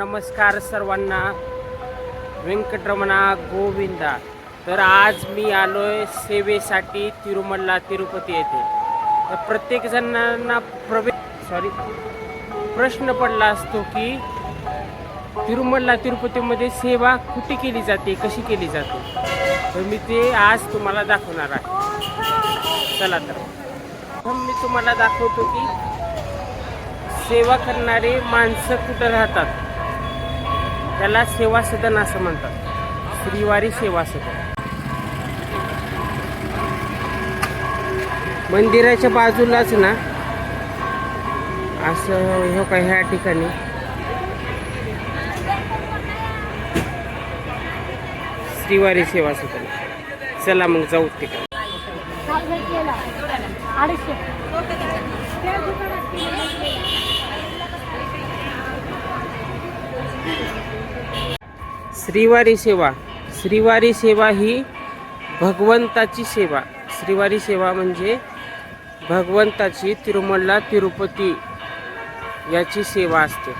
नमस्कार सर्वांना. व्यंकटरमणा गोविंदा. तर आज मी आलो आहे सेवेसाठी तिरुमल्ला तिरुपती येथे. तर प्रत्येक जणांना प्रवेश सॉरी प्रश्न पडला असतो की तिरुमल्ला तिरुपतीमध्ये सेवा कुठे केली जाते? कशी केली जाते? तर मी ते आज तुम्हाला दाखवणार आहे. चला तर. प्रथम मी तुम्हाला दाखवतो की सेवा करणारे माणसं कुठं राहतात? त्याला सेवा सदन असं म्हणतात. श्रीवारी सेवा सदन. मंदिराच्या बाजूलाच ना असं हे काय ह्या ठिकाणी. श्रीवारी सेवा सदन. चला मग जाऊ तिकडे. श्रीवारी सेवा. श्रीवारी सेवा ही भगवंताची सेवा. श्रीवारी सेवा म्हणजे भगवंताची तिरुमल्ला तिरुपती याची सेवा असते.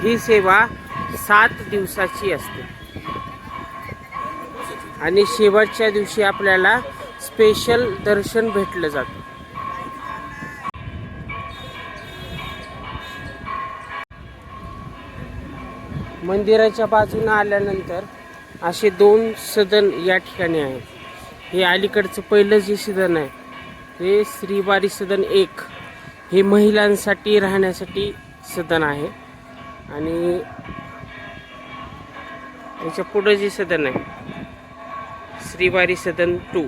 ही सेवा सात दिवसाची असते. आणि शेवटच्या दिवशी आपल्याला स्पेशल दर्शन भेटलं जातं. मंदिराच्या बाजूने आल्यानंतर असे दोन सदन या ठिकाणी आहेत. हे अलीकडचं पहिलं जे सदन आहे ते श्रीवारी सदन एक हे महिलांसाठी राहण्यासाठी सदन आहे. आणि याच्या पुढं जे सदन आहे श्रीवारी सदन टू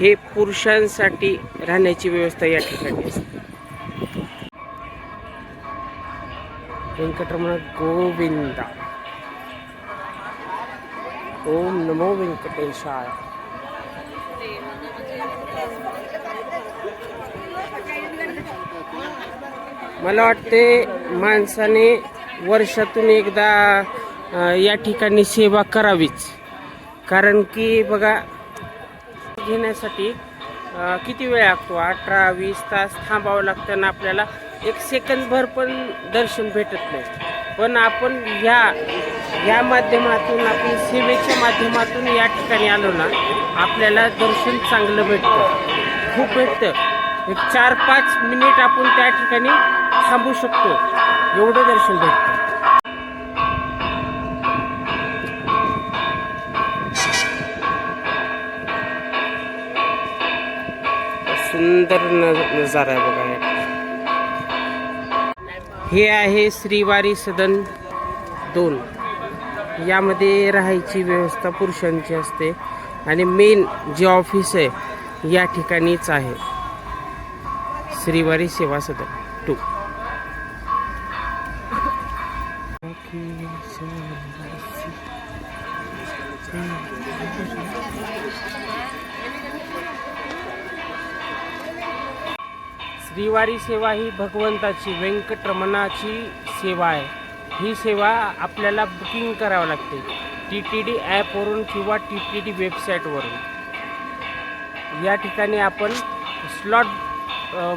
हे पुरुषांसाठी राहण्याची व्यवस्था या ठिकाणी असते వెంకటరమణ गोविंदा ओम नमो వెంకటేశాయ मला वाटते माणसाने वर्षातून एकदा या ठिकाणी सेवा करावीच. कारण की बघा घेण्यासाठी किती वेळ लागतो? अठरा वीस तास थांबावं लागतं ना आपल्याला एक सेकंदभर पण दर्शन भेटत नाही. पण आपण ह्या या माध्यमातून आपण सेवेच्या माध्यमातून या ठिकाणी आलो ना आपल्याला दर्शन चांगलं भेटतं. खूप भेटतं. एक चार पाच मिनिट आपण त्या ठिकाणी थांबू शकतो. एवढं दर्शन भेटतं. सुंदर नजारा आहे बघा. हे आहे श्रीवारी सदन दोन. यामध्ये राहायची व्यवस्था पुरुषांची असते आणि मेन जे ऑफिस आहे या ठिकाणीच आहे. श्रीवारी सेवा सदन टू श्रीवारी सेवा ही भगवंताची व्यंकटरमणाची सेवा आहे. ही सेवा आपल्याला बुकिंग करावं लागते. टी टी डी ॲपवरून किंवा टी टी डी वेबसाईटवरून या ठिकाणी आपण स्लॉट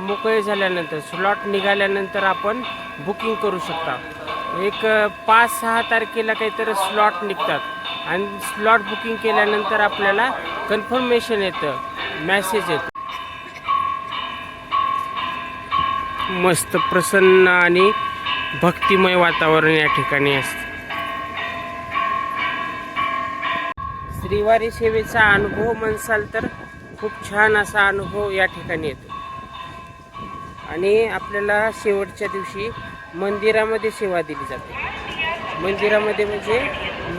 मोकळे झाल्यानंतर स्लॉट निघाल्यानंतर आपण बुकिंग करू शकता. एक पाच सहा तारखेला काहीतरी स्लॉट निघतात. आणि स्लॉट बुकिंग केल्यानंतर आपल्याला कन्फर्मेशन येतं. मॅसेज येतं. मस्त प्रसन्न आणि भक्तिमय वातावरण या ठिकाणी असतं. श्रीवारी सेवेचा अनुभव म्हणसाल तर खूप छान असा अनुभव या ठिकाणी येतो. आणि आपल्याला शेवटच्या दिवशी मंदिरामध्ये सेवा दिली जाते. मंदिरामध्ये म्हणजे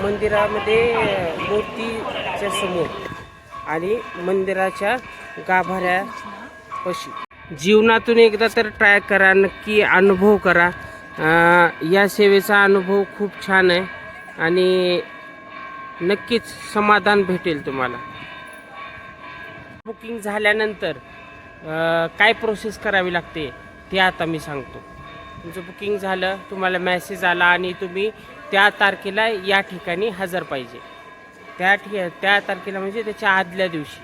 मंदिरामध्ये मूर्तीच्या समोर आणि मंदिराच्या गाभाऱ्यापाशी. जीवनातून एकदा तर ट्राय करा नक्की अनुभव करा. या सेवेचा अनुभव खूप छान आहे आणि नक्कीच समाधान भेटेल तुम्हाला. बुकिंग झाल्यानंतर काय प्रोसेस करावी लागते ते आता मी सांगतो. तुमचं बुकिंग झालं तुम्हाला मॅसेज आला आणि तुम्ही त्या तारखेला या ठिकाणी हजर पाहिजे. त्या ठि त्या तारखेला म्हणजे त्याच्या आदल्या दिवशी.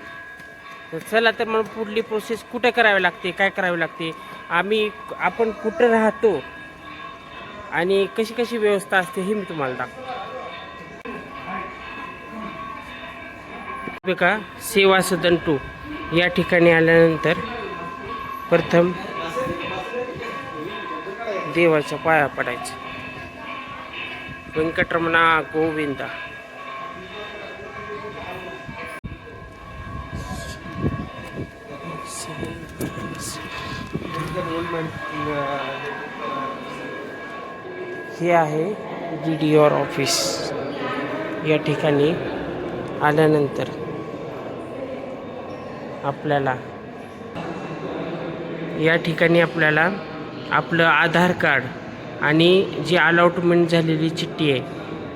तर चला तर मग पुढली प्रोसेस कुठे करावी लागते काय करावी लागते? आम्ही आपण कुठं राहतो आणि कशी कशी व्यवस्था असते हे मी तुम्हाला दाखवतो. का सेवा सदन टू या ठिकाणी आल्यानंतर प्रथम देवाच्या पाया पडायचं. व्यंकटरमणा गोविंदा. Uh, हे आहे डी डी आर ऑफिस या ठिकाणी आल्यानंतर आपल्याला या ठिकाणी आपल्याला आपलं आधार कार्ड आणि जी अलॉटमेंट झालेली चिठ्ठी आहे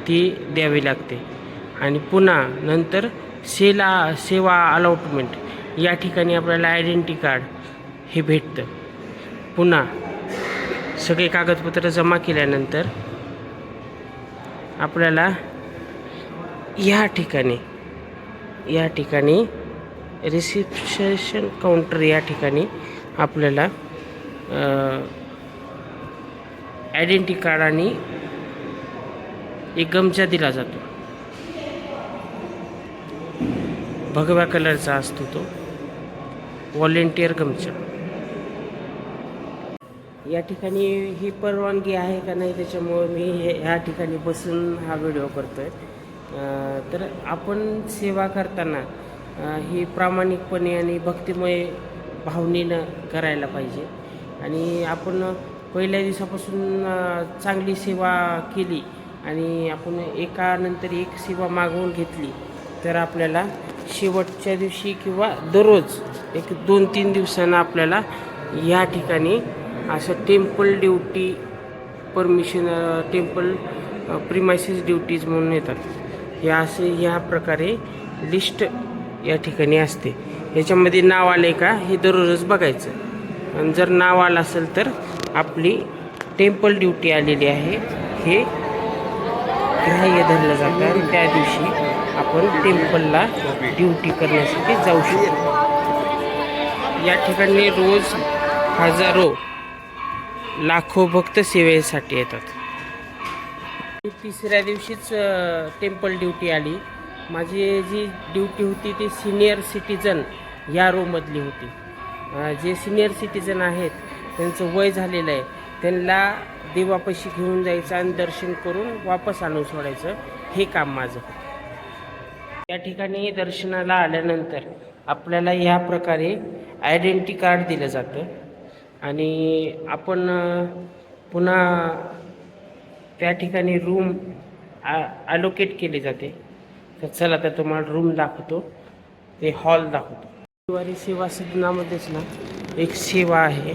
ती द्यावी लागते. आणि पुन्हा नंतर सेला सेवा अलॉटमेंट या ठिकाणी आपल्याला आयडेंटी कार्ड हे भेटतं. पुन्हा सगळे कागदपत्र जमा केल्यानंतर आपल्याला या ठिकाणी या ठिकाणी रिसिप्शन काउंटर या ठिकाणी आपल्याला आयडेंटी कार्ड आणि एक गमछा दिला जातो. भगव्या कलरचा असतो तो. व्हॉलेंटियर गमछा. या ठिकाणी ही परवानगी आहे का नाही त्याच्यामुळे मी हे ह्या ठिकाणी बसून हा व्हिडिओ करतो आहे तर आपण सेवा करताना ही प्रामाणिकपणे आणि भक्तिमय भावनेनं करायला पाहिजे. आणि आपण पहिल्या दिवसापासून चांगली सेवा केली आणि आपण एकानंतर एक सेवा मागवून घेतली तर आपल्याला शेवटच्या दिवशी किंवा दररोज एक दोन तीन दिवसानं आपल्याला या ठिकाणी असं temple duty permission temple premises duties म्हणून येतात. या असे ह्या प्रकारे लिस्ट या ठिकाणी असते. याच्यामध्ये नाव आले का हे दररोजच बघायचं. आणि जर नाव आलं असेल तर आपली टेम्पल ड्युटी आलेली आहे. हे ग्राह्य धरलं जातं आणि त्या दिवशी आपण टेम्पलला ड्युटी करण्यासाठी जाऊ शकतो. या ठिकाणी रोज हजारो लाखो भक्त सेवेसाठी येतात. तिसऱ्या दिवशीच टेम्पल ड्युटी आली. माझी जी ड्युटी होती ती सिनियर सिटीजन या रोमधली होती. जे सिनियर सिटीजन आहेत त्यांचं वय झालेलं आहे त्यांना देवापाशी घेऊन जायचं आणि दर्शन करून वापस आणून सोडायचं हे काम माझं त्या ठिकाणी दर्शनाला आल्यानंतर आपल्याला ह्या प्रकारे आयडेंटी कार्ड दिलं जातं. आणि आपण पुन्हा त्या ठिकाणी रूम आ अलोकेट केली जाते. तर चला तर तुम्हाला रूम दाखवतो. ते हॉल दाखवतो. गुरुवारी सेवा सदनामध्येच ना एक सेवा आहे.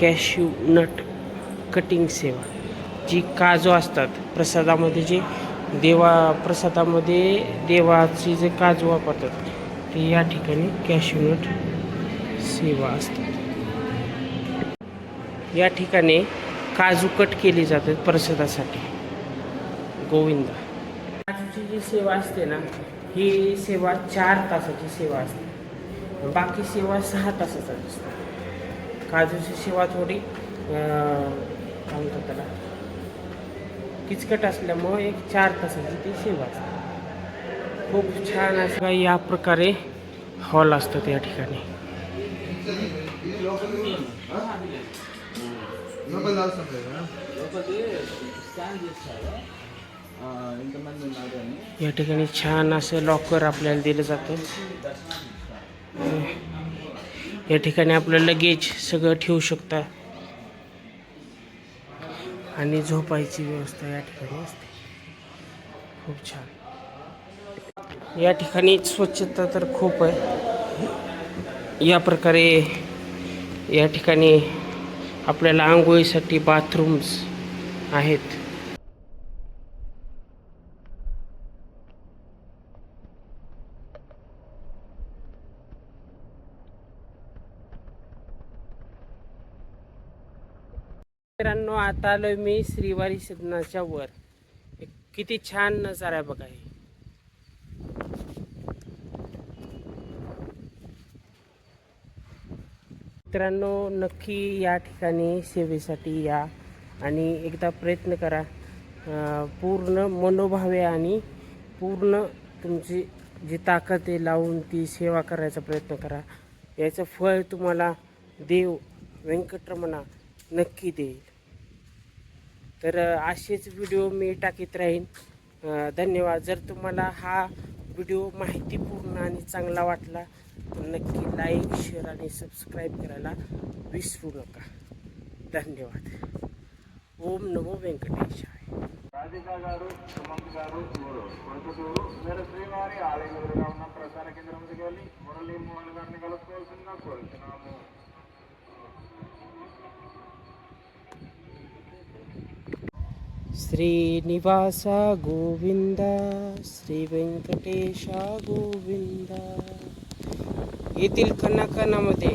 कॅश्यू नट कटिंग सेवा. जी काजू असतात प्रसादामध्ये जे देवा प्रसादामध्ये देवाचे जे काजू वापरतात ते या ठिकाणी कॅश्यू नट सेवा असतात. या ठिकाणी काजू कट केली जाते प्रसादासाठी. गोविंदा. काजूची जी सेवा असते ना ही सेवा चार तासाची सेवा असते. बाकी सेवा सहा तासाचा असते. काजूची सेवा थोडी काय म्हणतात त्याला किचकट असल्यामुळं एक चार तासाची ती सेवा असते. खूप छान असं या प्रकारे हॉल असतात या ठिकाणी. या ठिकाणी छान असं लॉकर आपल्याला दिलं जातं. या ठिकाणी आपलं लगेज सगळं ठेवू शकता. आणि झोपायची व्यवस्था या ठिकाणी असते. खूप छान. या ठिकाणी स्वच्छता तर खूप आहे. या प्रकारे या ठिकाणी आपल्याला आंघोळीसाठी बाथरूम्स आहेत. मित्रांनो आता आलोय मी श्रीवारी सदनाच्या वर. एक किती छान नजारा आहे बघा हे. मित्रांनो नक्की या ठिकाणी सेवेसाठी या आणि एकदा प्रयत्न करा. पूर्ण मनोभावे आणि पूर्ण तुमची जी ताकद आहे लावून ती सेवा करायचा प्रयत्न करा. याचं फळ तुम्हाला देव व्यंकटरमणा नक्की देईल. तर असेच व्हिडिओ मी टाकीत राहीन. धन्यवाद. जर तुम्हाला हा व्हिडिओ माहितीपूर्ण आणि चांगला वाटला तर नक्की लाईक शेअर आणि सबस्क्राईब करायला विसरू नका धन्यवाद ఓం నమో వెంకటేశాయ రాధిక గారు సుమంత్ గారు ఊరు కొడుకుటూరు మీరు శ్రీవారి ఆలయ ఎదురుగా ఉన్న ప్రసార కేంద్రం దగ్గరికి వెళ్ళి మురళీ మోహన్ గారిని కలుసుకోవాల్సిందిగా కోరుతున్నాము श्रीनिवास गोविंद श्री व्यंकटेशा गोविंद येथील कणाकणामध्ये